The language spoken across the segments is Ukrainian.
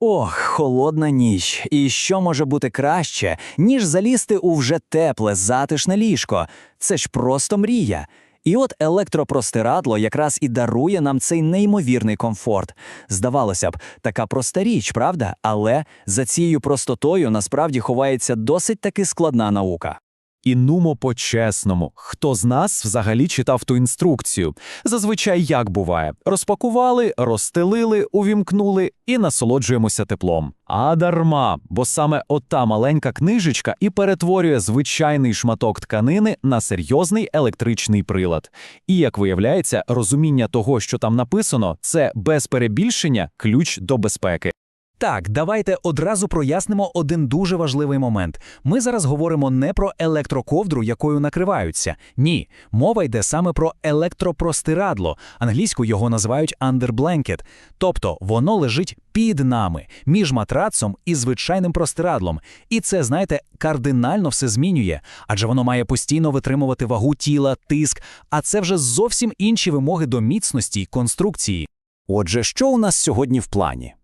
Ох, холодна ніч. І що може бути краще, ніж залізти у вже тепле, затишне ліжко? Це ж просто мрія. І от електропростирадло якраз і дарує нам цей неймовірний комфорт. Здавалося б, така проста річ, правда? Але за цією простотою насправді ховається досить таки складна наука. І нумо по-чесному, хто з нас взагалі читав ту інструкцію? Зазвичай як буває: розпакували, розстелили, увімкнули і насолоджуємося теплом. А дарма, бо саме ота маленька книжечка і перетворює звичайний шматок тканини на серйозний електричний прилад. І як виявляється, розуміння того, що там написано, це без перебільшення ключ до безпеки. Так, давайте одразу прояснимо один дуже важливий момент. Ми зараз говоримо не про електроковдру, якою накриваються. Ні, мова йде саме про електропростирадло. Англійською його називають underblanket. Тобто воно лежить під нами, між матрацом і звичайним простирадлом. І це, знаєте, кардинально все змінює, адже воно має постійно витримувати вагу тіла, тиск, а це вже зовсім інші вимоги до міцності й конструкції. Отже, що у нас сьогодні в плані?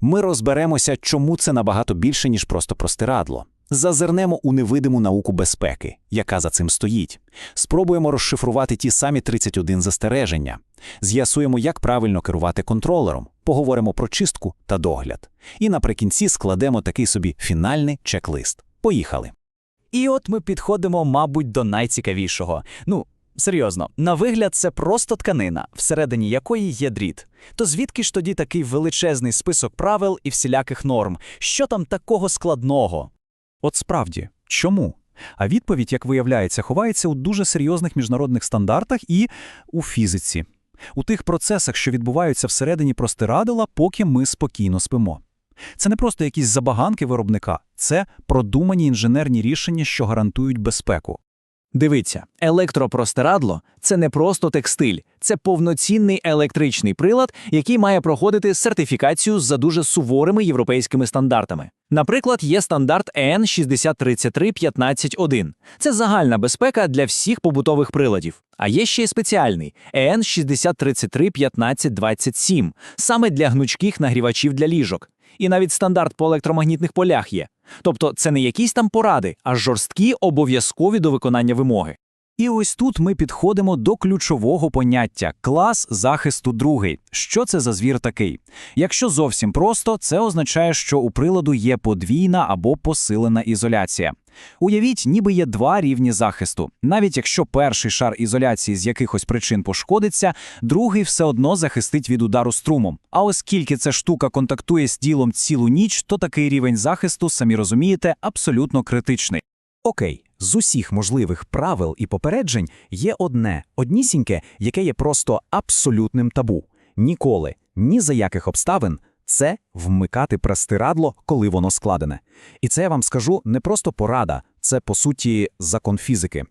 Ми розберемося, чому це набагато більше, ніж просто простирадло. Зазирнемо у невидиму науку безпеки, яка за цим стоїть. Спробуємо розшифрувати ті самі 31 застереження. З'ясуємо, як правильно керувати контролером, поговоримо про чистку та догляд. І наприкінці складемо такий собі фінальний чек-лист. Поїхали. І от ми підходимо, мабуть, до найцікавішого. Ну, серйозно, на вигляд, це просто тканина, всередині якої є дріт. То звідки ж тоді такий величезний список правил і всіляких норм? Що там такого складного? От справді, чому? А відповідь, як виявляється, ховається у дуже серйозних міжнародних стандартах і у фізиці, у тих процесах, що відбуваються всередині простирадила, поки ми спокійно спимо. Це не просто якісь забаганки виробника, це продумані інженерні рішення, що гарантують безпеку. Дивіться, електропростирадло це не просто текстиль, це повноцінний електричний прилад, який має проходити сертифікацію за дуже суворими європейськими стандартами. Наприклад, є стандарт EN 6033-15.1. Це загальна безпека для всіх побутових приладів. А є ще й спеціальний EN 6033-1527, саме для гнучких нагрівачів для ліжок. І навіть стандарт по електромагнітних полях є. Тобто це не якісь там поради, а жорсткі обов'язкові до виконання вимоги. І ось тут ми підходимо до ключового поняття клас захисту другий. Що це за звір такий? Якщо зовсім просто, це означає, що у приладу є подвійна або посилена ізоляція. Уявіть, ніби є два рівні захисту. Навіть якщо перший шар ізоляції з якихось причин пошкодиться, другий все одно захистить від удару струмом. А оскільки ця штука контактує з тілом цілу ніч, то такий рівень захисту, самі розумієте, абсолютно критичний. Окей, з усіх можливих правил і попереджень є одне, однісіньке, яке є просто абсолютним табу. Ніколи, ні за яких обставин це вмикати простирадло, коли воно складене. І це я вам скажу не просто порада, це по суті закон фізики.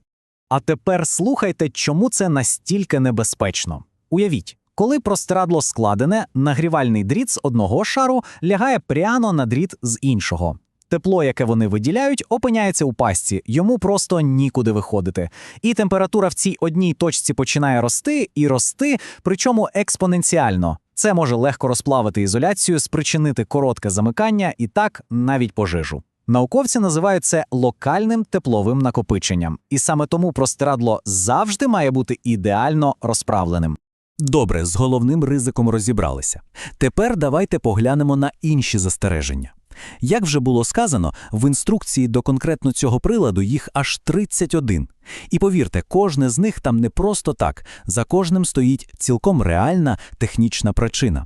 А тепер слухайте, чому це настільки небезпечно. Уявіть, коли простирадло складене, нагрівальний дріт з одного шару лягає прямо на дріт з іншого. Тепло, яке вони виділяють, опиняється у пастці, йому просто нікуди виходити. І температура в цій одній точці починає рости і рости, причому експоненціально. Це може легко розплавити ізоляцію, спричинити коротке замикання і так навіть пожежу. Науковці називають це локальним тепловим накопиченням, і саме тому простирадло завжди має бути ідеально розправленим. Добре, з головним ризиком розібралися. Тепер давайте поглянемо на інші застереження. Як вже було сказано, в інструкції до конкретно цього приладу їх аж 31. І повірте, кожне з них там не просто так, за кожним стоїть цілком реальна технічна причина.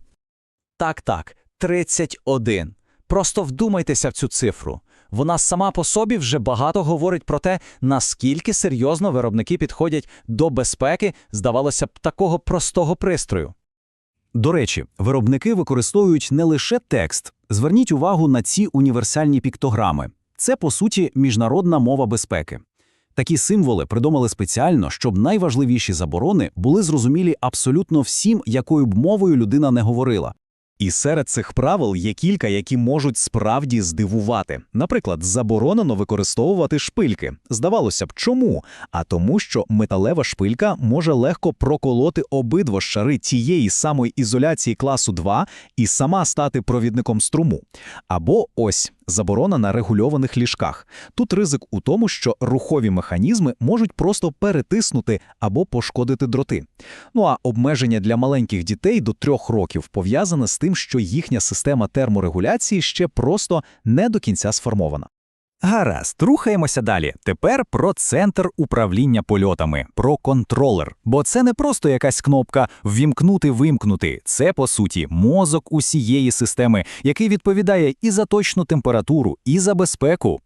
Так, так, 31. Просто вдумайтеся в цю цифру. Вона сама по собі вже багато говорить про те, наскільки серйозно виробники підходять до безпеки, здавалося б, такого простого пристрою. До речі, виробники використовують не лише текст. Зверніть увагу на ці універсальні піктограми. Це, по суті, міжнародна мова безпеки. Такі символи придумали спеціально, щоб найважливіші заборони були зрозумілі абсолютно всім, якою б мовою людина не говорила. І серед цих правил є кілька, які можуть справді здивувати. Наприклад, заборонено використовувати шпильки. Здавалося б, чому? А тому, що металева шпилька може легко проколоти обидва шари тієї самої ізоляції класу 2 і сама стати провідником струму. Або ось заборона на регульованих ліжках. Тут ризик у тому, що рухові механізми можуть просто перетиснути або пошкодити дроти. Ну а обмеження для маленьких дітей до трьох років пов'язане з тим, що їхня система терморегуляції ще просто не до кінця сформована. Гаразд, рухаємося далі. Тепер про центр управління польотами, про контролер. Бо це не просто якась кнопка ввімкнути-вимкнути. Це, по суті, мозок усієї системи, який відповідає і за точну температуру, і за безпеку.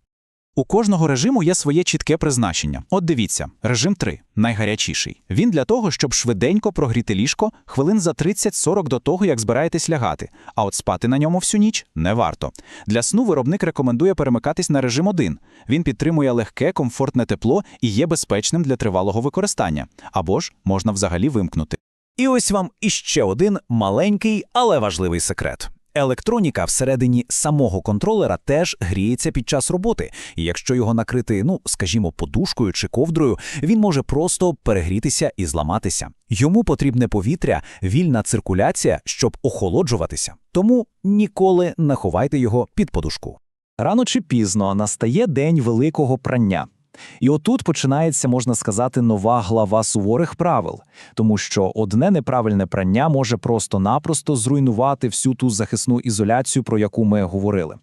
У кожного режиму є своє чітке призначення. От дивіться, режим 3, найгарячіший. Він для того, щоб швиденько прогріти ліжко хвилин за 30-40 до того, як збираєтесь лягати. А от спати на ньому всю ніч не варто. Для сну виробник рекомендує перемикатись на режим 1. Він підтримує легке, комфортне тепло і є безпечним для тривалого використання. Або ж можна взагалі вимкнути. І ось вам іще один маленький, але важливий секрет. Електроніка всередині самого контролера теж гріється під час роботи, і якщо його накрити, ну скажімо, подушкою чи ковдрою, він може просто перегрітися і зламатися. Йому потрібне повітря, вільна циркуляція, щоб охолоджуватися. Тому ніколи не ховайте його під подушку. Рано чи пізно настає день великого прання. І отут починається, можна сказати, нова глава суворих правил, тому що одне неправильне прання може просто-напросто зруйнувати всю ту захисну ізоляцію, про яку ми говорили.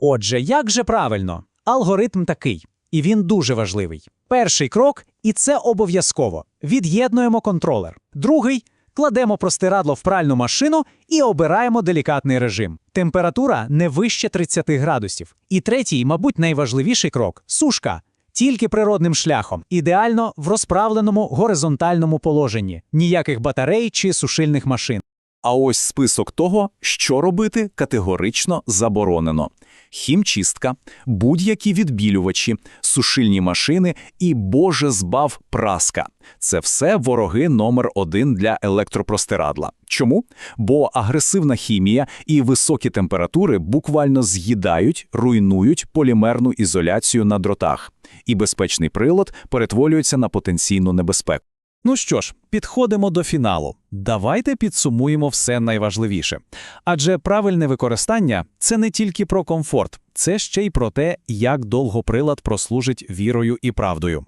Отже, як же правильно? Алгоритм такий, і він дуже важливий. Перший крок, і це обов'язково. Від'єднуємо контролер. Другий кладемо простирадло в пральну машину і обираємо делікатний режим. Температура не вище 30 градусів. І третій, мабуть, найважливіший крок сушка. Тільки природним шляхом, ідеально в розправленому горизонтальному положенні, ніяких батарей чи сушильних машин. А ось список того, що робити, категорично заборонено: хімчистка, будь-які відбілювачі, сушильні машини і, боже збав, праска. Це все вороги номер один для електропростирадла. Чому? Бо агресивна хімія і високі температури буквально з'їдають, руйнують полімерну ізоляцію на дротах, і безпечний прилад перетворюється на потенційну небезпеку. Ну що ж, підходимо до фіналу. Давайте підсумуємо все найважливіше. Адже правильне використання це не тільки про комфорт, це ще й про те, як довго прилад прослужить вірою і правдою.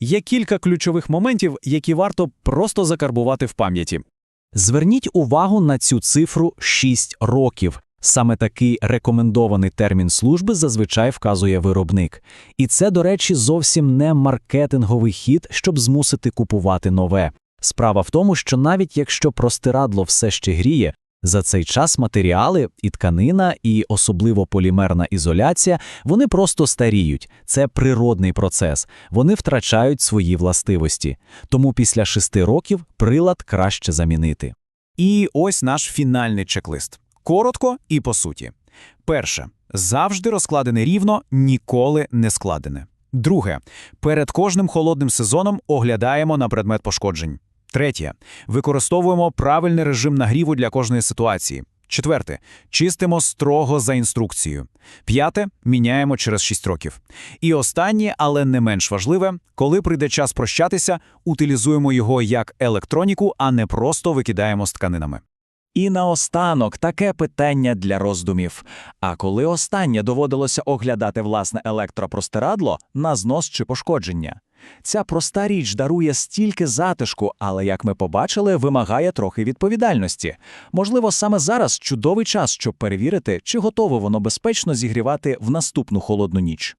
Є кілька ключових моментів, які варто просто закарбувати в пам'яті. Зверніть увагу на цю цифру 6 років. Саме такий рекомендований термін служби зазвичай вказує виробник. І це, до речі, зовсім не маркетинговий хід, щоб змусити купувати нове. Справа в тому, що навіть якщо простирадло все ще гріє, за цей час матеріали і тканина, і особливо полімерна ізоляція, вони просто старіють. Це природний процес. Вони втрачають свої властивості. Тому після шести років прилад краще замінити. І ось наш фінальний чек-лист. Коротко і по суті. Перше. Завжди розкладене рівно, ніколи не складене. Друге. Перед кожним холодним сезоном оглядаємо на предмет пошкоджень. Третє. Використовуємо правильний режим нагріву для кожної ситуації. Четверте. Чистимо строго за інструкцією. П'яте. Міняємо через 6 років. І останнє, але не менш важливе, коли прийде час прощатися, утилізуємо його як електроніку, а не просто викидаємо з тканинами. І наостанок таке питання для роздумів. А коли останнє доводилося оглядати власне електропростирадло на знос чи пошкодження? Ця проста річ дарує стільки затишку, але, як ми побачили, вимагає трохи відповідальності. Можливо, саме зараз чудовий час, щоб перевірити, чи готове воно безпечно зігрівати в наступну холодну ніч.